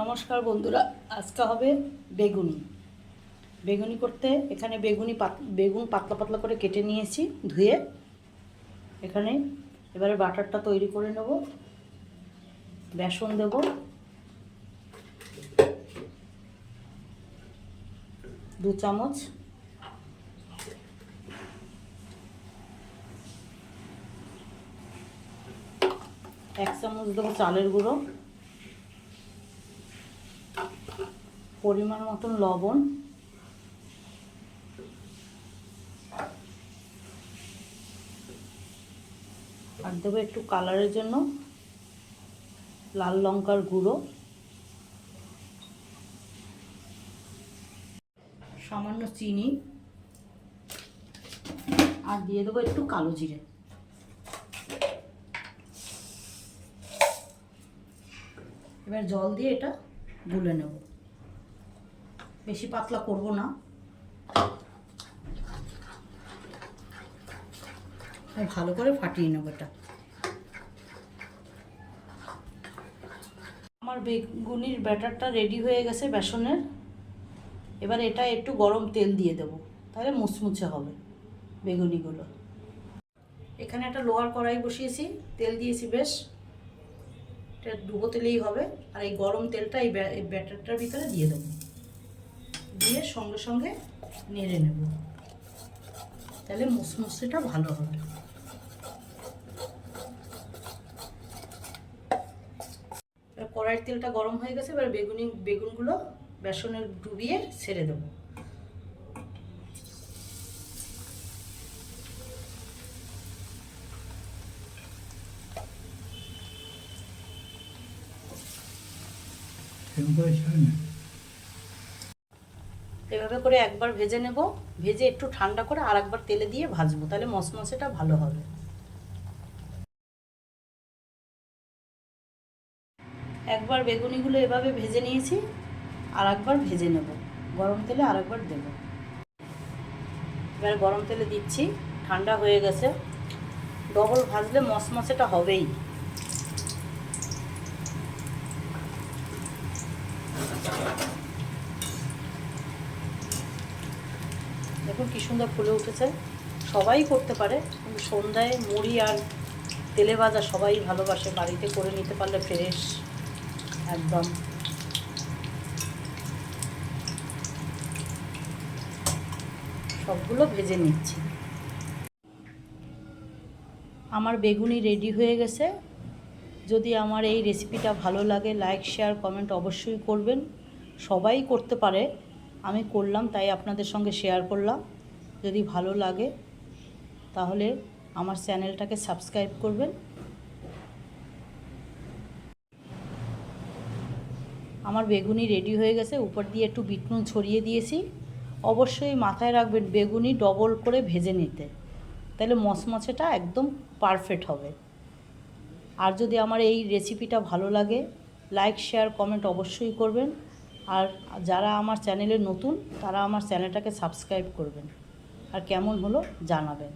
নমস্কার বন্ধুরা, আজকে হবে বেগুনি। বেগুনি করতে এখানে বেগুনি পাত বেগুন পাতলা পাতলা করে কেটে নিয়েছি ধুয়ে। এখানে এবারে বাটারটা তৈরি করে নেব, বেসন দেব। দু চামচ। এক চামচ দেবো চালের গুঁড়ো। পরিমাণ মতন লবণ। আর দেবো একটু কালারের জন্য লাল লঙ্কার গুঁড়ো। সামান্য চিনি। আর দিয়ে দেবো একটু কালো জিরে। এবার জল দিয়ে এটা গুলে নেব। বেশি পাতলা করব না। ভালো করে ফাটিয়ে নেব এটা। আমার বেগুনির ব্যাটারটা রেডি হয়ে গেছে বেসনের। এবার এটা একটু গরম তেল দিয়ে দেব, তাহলে মুচমুচে হবে বেগুনিগুলো। এখানে একটা লোহার কড়াই বসিয়েছি, তেল দিয়েছি বেশ। এটা ডুবো তেলেই হবে, আর এই গরম তেলটা এই ব্যাটারটার ভিতরে দিয়ে দেবো। দিয়ে সঙ্গে সঙ্গে নেড়ে নেব। তাহলে মুসমুসিটা ভালো হবে। কড়াইয়ের তেলটা গরম হয়ে গেছে, এবার বেগুনি, বেগুনগুলো বেসনে ডুবিয়ে ছেড়ে দেব। দেবো এভাবে করে একবার ভেজে নেব। ভেজে একটু ঠান্ডা করে আর একবার তেলে দিয়ে ভাজবো। তাহলে মশমশেটা ভালো হবে। একবার বেগুনিগুলো এভাবে ভেজে নিয়েছি আর একবার ভেজে নেব। গরম তেলে আর একবার দেবো। এবার গরম তেলে দিচ্ছি। ঠান্ডা হয়ে গেছে। ডবল ভাজলে মশমশেটা হবেই। দেখুন কি সুন্দর ফুলে উঠেছে। সবাই করতে পারে সন্ধ্যায় মুড়ি আর তেলে ভাজা সবাই ভালোবাসে, বাড়িতে করে নিতে পারলে ফ্রেশ একদম। সবগুলো ভেজে নিচ্ছি। আমার বেগুনি রেডি হয়ে গেছে। যদি আমার এই রেসিপিটা ভালো লাগে লাইক শেয়ার কমেন্ট অবশ্যই করবেন। সবাই করতে পারে। আমি করলাম, তাই আপনাদের সঙ্গে শেয়ার করলাম। যদি ভালো লাগে, তাহলে আমার চ্যানেলটাকে সাবস্ক্রাইব করবেন। আমার বেগুনি রেডি হয়ে গেছে, উপর দিয়ে একটু বিটনুন ছড়িয়ে দিয়েছি। অবশ্যই মাথায় রাখবেন, বেগুনি ডবল করে ভেজে নিতে। তাহলে মচমচেটা একদম পারফেক্ট হবে। আর যদি আমার এই রেসিপিটা ভালো লাগে লাইক শেয়ার কমেন্ট অবশ্যই করবেন। আর যারা আমার চ্যানেলে নতুন তারা আমার চ্যানেলটাকে সাবস্ক্রাইব করবেন। আর কেমন হলো জানাবেন।